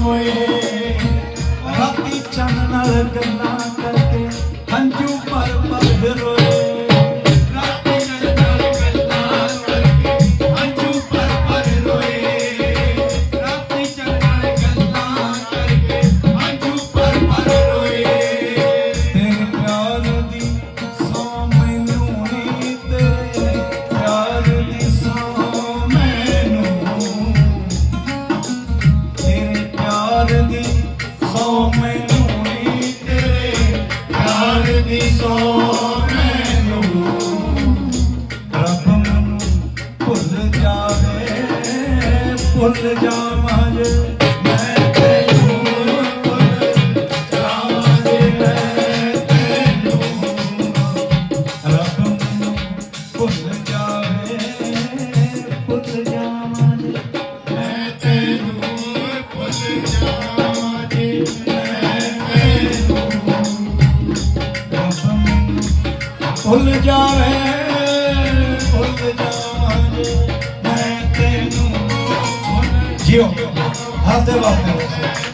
ਹੋਏ ਰਾਤੀ ਚੰਨ ਨਾਲ ਗੱਲਾਂ ਕਰਕੇ ਹੰਝੂ ਭਰ ਭਰ ਰੋਏ। ਮੈਨੂੰ ਨੀ ਤੇਰੇ ਪਿਆਰ ਦੀ ਸੌ ਮੈਨੂੰ ਰੱਬ ਮੈਨੂੰ ਭੁੱਲ ਜਾਵੇ ਭੁੱਲ ਜਾਵਾਂ ਜੇ ਮੈਂ ਤੈਨੂੰ ਭੁੱਲ ਜਾਵਾਂ ਜੇ ਮੈਂ ਤੈਨੂੰ ਰੱਬ ਮੈਨੂੰ ਭੁੱਲ ਜਾਵੇ ਭੁੱਲ ਜਾਵਾਂ ਭੁੱਲ ਜਾਵੇ ਭੁੱਲ ਜਾਵਾਂ ਜੇ ਮੈਂ ਤੈਨੂੰ ਜਿਉ ਹੱਥ ਵਾਸਤੇ।